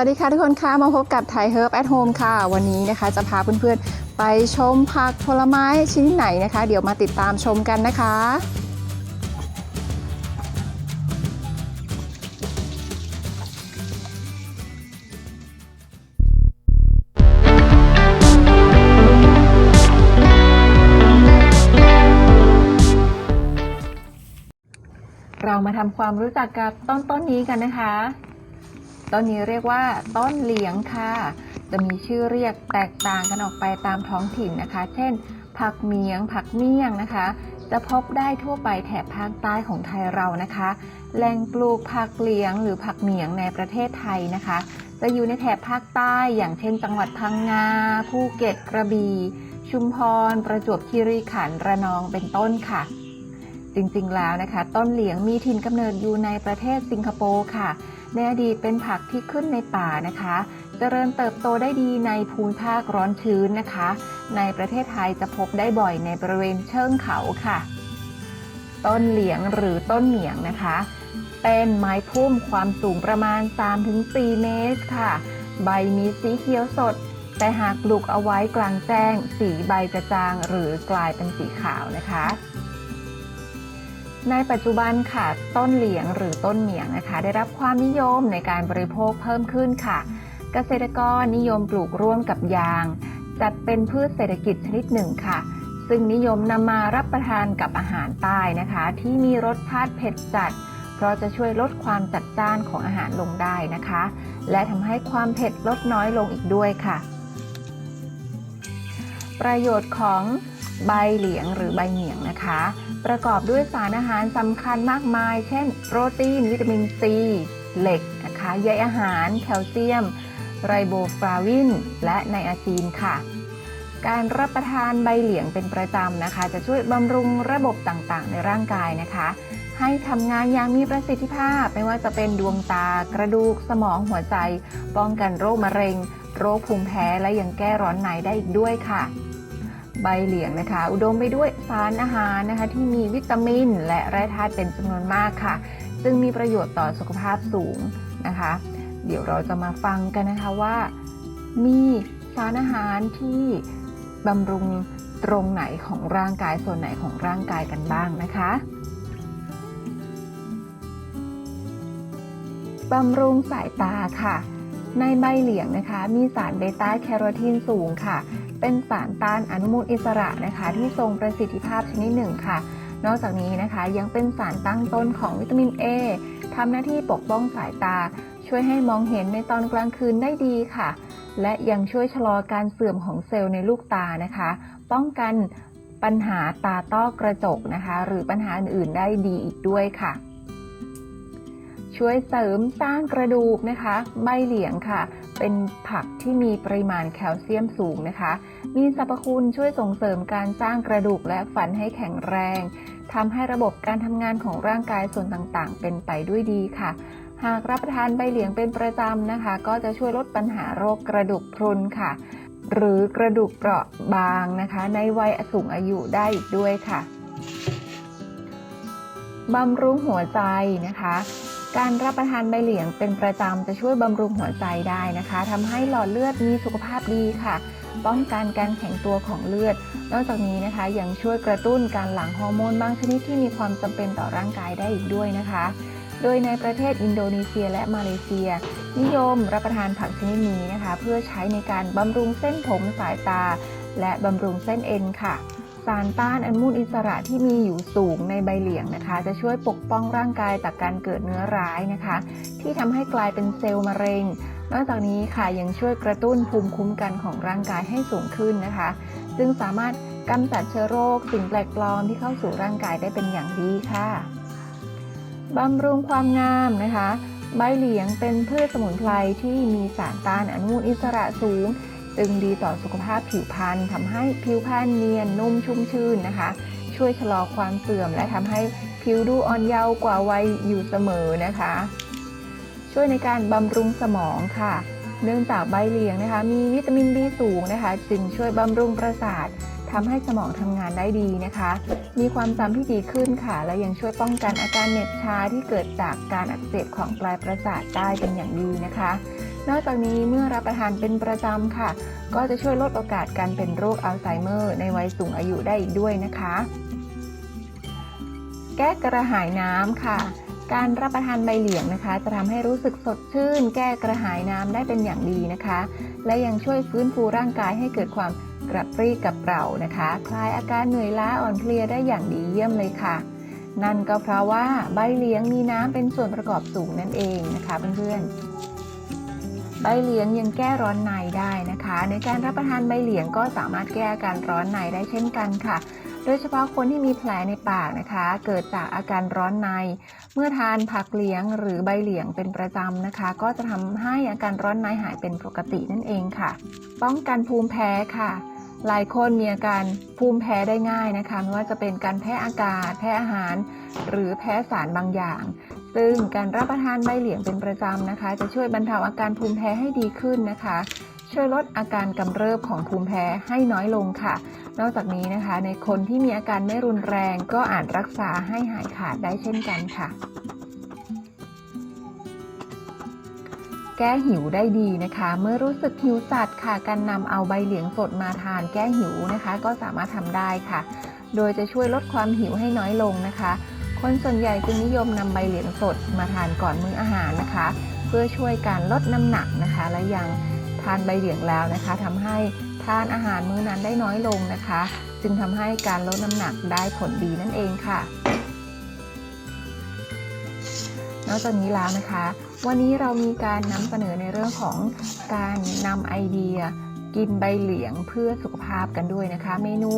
วัสดีค่ะทุกคนค่ะมาพบกับไทยเฮิร์บแอทโฮมค่ะ วันนี้นะคะจะพาเพื่อนๆ ไปชมผักผลไม้ชนิดไหนนะคะ เดี๋ยวมาติดตามชมกันนะคะเรามาทำความรู้จักกับต้นต้นนี้กันนะคะ ต้นนี้เรียกว่าต้นเหลียงค่ะ จะมีชื่อเรียกแตกต่างกันออกไปตามท้องถิ่นนะคะ เช่น ผักเมียง ผักเมี่ยงนะคะ จะพบได้ทั่วไปแถบภาคใต้ของไทยเรานะคะ แหล่งปลูกผักเหลียงหรือผักเมียงในประเทศไทยนะคะ จะอยู่ในแถบภาคใต้ อย่างเช่น จังหวัดพังงา ภูเก็ต กระบี่ ชุมพร ประจวบคีรีขันธ์ ระนอง เป็นต้นค่ะ จริงๆ แล้วนะคะ ต้นเหลียงมีถิ่นกำเนิดอยู่ในประเทศสิงคโปร์ค่ะ ในอดีตเป็นผักที่ขึ้นในป่านะคะ เจริญเติบโตได้ดีในภูมิภาคร้อนชื้นนะคะ ในประเทศไทยจะพบได้บ่อยในบริเวณเชิงเขาค่ะ ต้นเหลียงหรือต้นเหนียงนะคะ เป็นไม้พุ่มความสูงประมาณ 3-4 เมตรค่ะ ใบมีสีเขียวสดแต่หากปลูกเอาไว้กลางแจ้ง สีใบจะจางหรือกลายเป็นสีขาวนะคะ ในปัจจุบันค่ะ ต้นเหลียงหรือต้นเหมียงนะคะ ได้รับความนิยมในการบริโภคเพิ่มขึ้นค่ะ เกษตรกรนิยมปลูกร่วมกับยาง จัดเป็นพืชเศรษฐกิจชนิดหนึ่งค่ะ ซึ่งนิยมนำมารับประทานกับอาหารใต้นะคะ ที่มีรสชาติเผ็ดจัด เพราะจะช่วยลดความจัดจ้านของอาหารลงได้นะคะ และทำให้ความเผ็ดลดน้อยลงอีกด้วยค่ะ ประโยชน์ของ ใบเหลียงหรือใบเหนียงนะคะ ประกอบด้วยสารอาหารสำคัญมากมาย เช่น โปรตีน วิตามินซี เหล็กนะคะใยอาหาร แคลเซียม ไรโบฟลาวิน และไนอาซีนค่ะ การรับประทานใบเหลียงเป็นประจำนะคะ จะช่วยบำรุงระบบต่างๆ ในร่างกายนะคะ ให้ทำงานอย่างมีประสิทธิภาพ ไม่ว่าจะเป็นดวงตา กระดูก สมองหัวใจ ป้องกันโรคมะเร็ง โรคภูมิแพ้และยังแก้ร้อนในได้อีกด้วยค่ะ ใบเหลียงนะคะ อุดมไปด้วยสารอาหารนะคะ ที่มีวิตามิน และแร่ธาตุเป็นจำนวนมากค่ะ ซึ่งมีประโยชน์ต่อสุขภาพสูงนะคะ เดี๋ยวเราจะมาฟังกันนะคะว่า มีสารอาหารที่บำรุงตรงไหนของร่างกายส่วนไหนของร่างกายกันบ้างนะคะบำรุงสายตาค่ะ ในใบเหลียงนะคะ มีสารเบต้าแคโรทีนสูงค่ะ เป็นสารต้านอนุมูลอิสระนะคะ ที่ทรงประสิทธิภาพชนิดหนึ่งค่ะ นอกจากนี้นะคะยังเป็นสารตั้งต้นของวิตามิน A ทำหน้าที่ปกป้องสายตา ช่วยให้มองเห็นในตอนกลางคืนได้ดีค่ะ และยังช่วยชะลอการเสื่อมของเซลล์ในลูกตานะคะ ป้องกันปัญหาตาต้อกระจกนะคะ หรือปัญหาอื่นๆได้ดีอีกด้วยค่ะ ช่วยเสริมสร้างกระดูกนะคะ ใบเหลียงค่ะ เป็นผักที่มีปริมาณแคลเซียมสูงนะคะ มีสรรพคุณช่วยส่งเสริมการสร้างกระดูกและฟันให้แข็งแรงทำให้ระบบการทำงานของร่างกายส่วนต่างๆ เป็นไปด้วยดีค่ะ หากรับประทานใบเหลียงเป็นประจำนะคะ ก็จะช่วยลดปัญหาโรคกระดูกพรุนค่ะ หรือกระดูกเปราะบางนะคะ ในวัยสูงอายุได้อีกด้วยค่ะบำรุงหัวใจนะคะ การรับประทานใบเหลียงเป็นประจำจะช่วยบำรุงหัวใจได้นะคะทำให้หลอดเลือดมีสุขภาพดีค่ะ ป้องกันการแข็งตัวของเลือด นอกจากนี้นะคะ ยังช่วยกระตุ้นการหลั่งฮอร์โมนบางชนิดที่มีความจำเป็นต่อร่างกายได้อีกด้วยนะคะ โดยในประเทศอินโดนีเซียและมาเลเซีย นิยมรับประทานผักชนิดนี้นะคะ เพื่อใช้ในการบำรุงเส้นผมสายตา และบำรุงเส้นเอ็นค่ะ สารต้านอนุมูลอิสระที่มีอยู่สูงในใบเหลียงนะคะ จะช่วยปกป้องร่างกายจากการเกิดเนื้อร้ายนะคะ ที่ทำให้กลายเป็นเซลล์มะเร็ง นอกจากนี้ค่ะยังช่วยกระตุ้นภูมิคุ้มกันของร่างกายให้สูงขึ้นนะคะ ซึ่งสามารถกำจัดเชื้อโรค สิ่งแปลกปลอมที่เข้าสู่ร่างกายได้เป็นอย่างดีค่ะบำรุงความงามนะคะ ใบเหลียงเป็นพืชสมุนไพรที่มีสารต้านอนุมูลอิสระสูง จึงดีต่อสุขภาพผิวพรรณทำให้ผิวพรรณเนียนนุ่มชุ่มชื่นนะคะ ช่วยชะลอความเสื่อมและทำให้ผิวดูอ่อนเยาว์กว่าวัยอยู่เสมอนะคะ ช่วยในการบำรุงสมองค่ะ เนื่องจากใบเหลียงนะคะ มีวิตามิน B สูงนะคะ จึงช่วยบำรุงประสาททำให้สมองทำงานได้ดีนะคะ มีความจำที่ดีขึ้นค่ะ และยังช่วยป้องกันอาการเหน็บชาที่เกิดจากการอักเสบของปลายประสาทได้เป็นอย่างดีนะคะ นอกจากนี้เมื่อรับประทานเป็นประจำค่ะ ก็จะช่วยลดโอกาสการเป็นโรคอัลไซเมอร์ ในวัยสูงอายุได้อีกด้วยนะคะแก้กระหายน้ำค่ะ การรับประทานใบเหลียงนะคะ จะทำให้รู้สึกสดชื่น แก้กระหายน้ำได้เป็นอย่างดีนะคะ และยังช่วยฟื้นฟูร่างกายให้เกิดความกระปรี้กระเปร่านะคะ คลายอาการเหนื่อยล้าอ่อนเพลียได้อย่างดีเยี่ยมเลยค่ะ นั่นก็เพราะว่าใบเหลียงมีน้ำเป็นส่วนประกอบสูงนั่นเองนะคะเพื่อนๆ ใบเหลียงยังแก้ร้อนในได้นะคะ ในการรับประทานใบเหลียงก็สามารถแก้อาการร้อนในได้เช่นกันค่ะ โดยเฉพาะคนที่มีแผลในปากนะคะ เกิดจากอาการร้อนใน เมื่อทานผักเหลียงหรือใบเหลียงเป็นประจำนะคะ ก็จะทำให้อาการร้อนในหายเป็นปกตินั่นเองค่ะ ป้องกันภูมิแพ้ค่ะหลายคนมีอาการภูมิแพ้ได้ง่ายนะคะไม่ว่าจะเป็นการแพ้อากาศ แพ้อาหาร หรือแพ้สารบางอย่าง ซึ่งการรับประทานใบเหลียงเป็นประจำนะคะ จะช่วยบรรเทาอาการภูมิแพ้ให้ดีขึ้นนะคะ ช่วยลดอาการกำเริบของภูมิแพ้ให้น้อยลงค่ะ นอกจากนี้นะคะ ในคนที่มีอาการไม่รุนแรงก็อาจรักษาให้หายขาดได้เช่นกันค่ะ แก้หิวได้ดีนะคะ เมื่อรู้สึกหิวจัดค่ะ การนำเอาใบเหลียงสดมาทานแก้หิวนะคะ ก็สามารถทำได้ค่ะ โดยจะช่วยลดความหิวให้น้อยลงนะคะ คนส่วนใหญ่จึงนิยมนำใบเหลียงสดมาทานก่อนมื้ออาหารนะคะ เพื่อช่วยการลดน้ำหนักนะคะ และยังทานใบเหลียงแล้วนะคะทำให้ทานอาหารมื้อนั้นได้น้อยลงนะคะ จึงทำให้การลดน้ำหนักได้ผลดีนั่นเองค่ะ นอกจากนี้แล้วนะคะ วันนี้เรามีการนำเสนอในเรื่องของการนำไอเดียกินใบเหลียงเพื่อสุขภาพกันด้วยนะคะ เมนู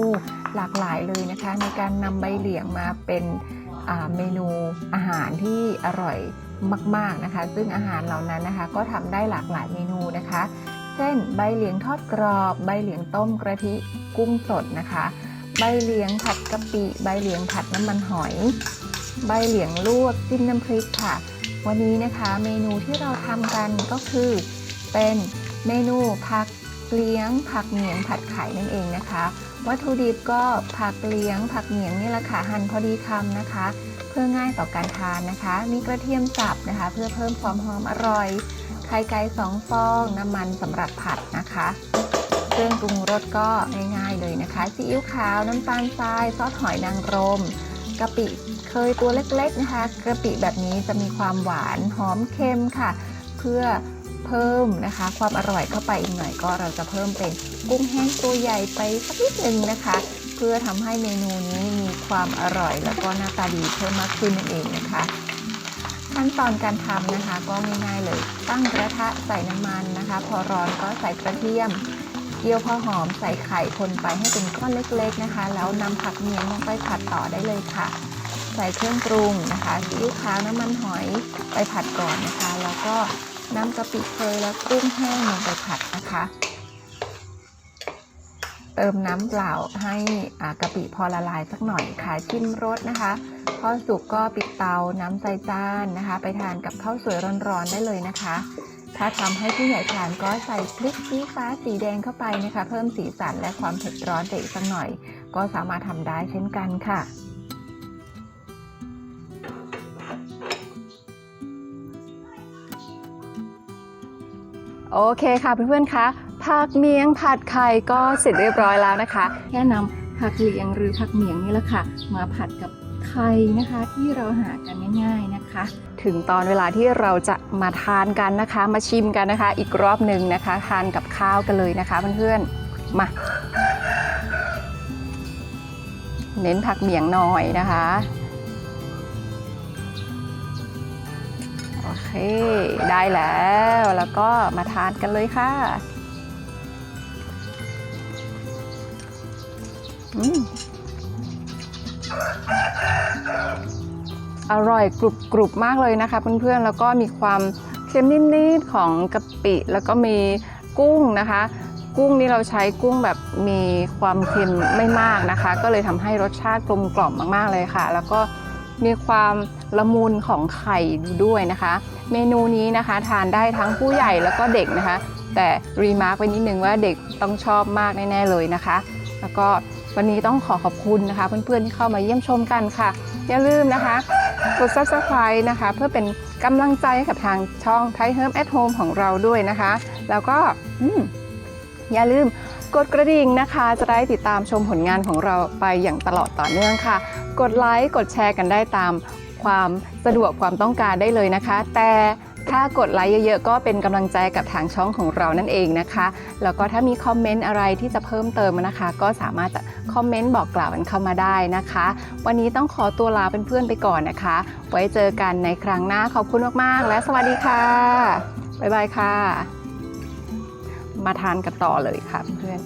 หลากหลายเลยนะคะ ในการนำใบเหลียงมาเป็น เมนูอาหารที่อร่อยมาก ๆนะคะ ซึ่งอาหารเหล่านั้นนะคะ ก็ทำได้หลากหลายเมนูนะคะ เช่น ใบเหลียงทอดกรอบ ใบเหลียงต้มกระทิกุ้งสดนะคะ ใบเหลียงผัดกะปิ ใบเหลียงผัดน้ำมันหอย ใบเหลียงลวกจิ้มน้ำพริกค่ะ วันนี้นะคะ เมนูที่เราทำกันก็คือเป็นเมนูผัก เลี้ยงผักเหนียงผัดไข่นั่นเองนะคะ วัตถุดิบก็ผักเลี้ยงผักเหนียงนี่แหละค่ะหั่นพอดีคำนะคะ เพื่อง่ายต่อการทานนะคะ มีกระเทียมสับนะคะ เพื่อเพิ่มความหอมอร่อยไข่ไก่สองฟองน้ำมันสำหรับผัดนะคะเครื่องปรุงรสก็ง่ายๆเลยนะคะซีอิ๊วขาวน้ำตาลทรายซอสหอยนางรมกะปิเคยตัวเล็กๆนะคะกะปิแบบนี้จะมีความหวานหอมเค็มค่ะ เพื่อ เพิ่มนะคะ ความอร่อยเข้าไปอีกหน่อยก็เราจะเพิ่มเป็นกุ้งแห้งตัวใหญ่ไปสักนิดหนึ่งนะคะ เพื่อทำให้เมนูนี้มีความอร่อย แล้วก็หน้าตาดีเพิ่มมากขึ้นนั่นเองนะคะขั้นตอนการทำนะคะก็ง่ายๆเลย ตั้งกระทะใส่น้ำมันนะคะ พอร้อนก็ใส่กระเทียมเจียวพอหอมใส่ไข่คนไปให้เป็นก้อนเล็กๆนะคะ แล้วนำผักเนียงลงไปผัดต่อได้เลยค่ะ ใส่เครื่องปรุงนะคะซีอิ๊วขาวน้ำมันหอยไปผัดก่อนนะคะ แล้วก็ น้ำกะปิเคยและกุ้งแห้งลงไปผัดนะคะ เติมน้ำเปล่าให้กะปิพอละลายสักหน่อยค่ะชิมรสนะคะพอสุกก็ปิดเตาน้ำใส่จานนะคะ ไปทานกับข้าวสวยร้อนๆได้เลยนะคะ ถ้าทำให้ผู้ใหญ่ทานก็ใส่พริกชี้ฟ้าสีแดงเข้าไปนะคะ เพิ่มสีสันและความเผ็ดร้อนไปอีกสักหน่อย ก็สามารถทำได้เช่นกันค่ะ โอเคค่ะเพื่อนๆคะผักเมียงผัดไข่ก็เสร็จเรียบร้อยแล้วนะคะ แค่นำผักเหลียงหรือผักเมียงนี่แหละค่ะ มาผัดกับไข่นะคะที่เราหากันง่ายๆนะคะ ถึงตอนเวลาที่เราจะมาทานกันนะคะ มาชิมกันนะคะ อีกรอบหนึ่งนะคะ ทานกับข้าวกันเลยนะคะเพื่อนๆมา เน้นผักเมียงหน่อยนะคะ เค ได้แล้วแล้วก็มาทานกันเลยค่ะอืมอร่อยกรุบกรุบมากเลยนะคะเพื่อนๆ แล้วก็มีความเค็มนิดๆของกะปิ แล้วก็มีกุ้งนะคะ กุ้งนี่เราใช้กุ้งแบบมีความเค็มไม่มากนะคะ ก็เลยทำให้รสชาติกลมกล่อมมากๆเลยค่ะ แล้วก็ มีความละมุนของไข่ด้วยนะคะ เมนูนี้นะคะทานได้ทั้งผู้ใหญ่แล้วก็เด็กนะคะ แต่รีมาร์กไปนิดนึงว่าเด็กต้องชอบมากแน่ๆเลยนะคะ แล้วก็วันนี้ต้องขอขอบคุณนะคะ เพื่อนๆที่เข้ามาเยี่ยมชมกันค่ะ อย่าลืมนะคะกด subscribe นะคะ เพื่อเป็นกำลังใจกับทางช่อง Thai Herb at Home ของเราด้วยนะคะ แล้วก็อย่าลืมกดกระดิ่งนะคะ จะได้ติดตามชมผลงานของเราไปอย่างตลอดต่อเนื่องค่ะ กดไลค์กดแชร์กันได้ตามความสะดวกความต้องการได้เลยนะคะ แต่ถ้ากดไลค์เยอะๆ ก็เป็นกำลังใจกับทางช่องของเรานั่นเองนะคะ แล้วก็ถ้ามีคอมเมนต์อะไรที่จะเพิ่มเติมนะคะ ก็สามารถจะคอมเมนต์บอกกล่าวกันเข้ามาได้นะคะ วันนี้ต้องขอตัวลาเพื่อนๆไปก่อนนะคะ ไว้เจอกันในครั้งหน้าขอบคุณมากๆ และสวัสดีค่ะ บ๊ายบายค่ะ มาทานกันต่อเลยค่ะเพื่อน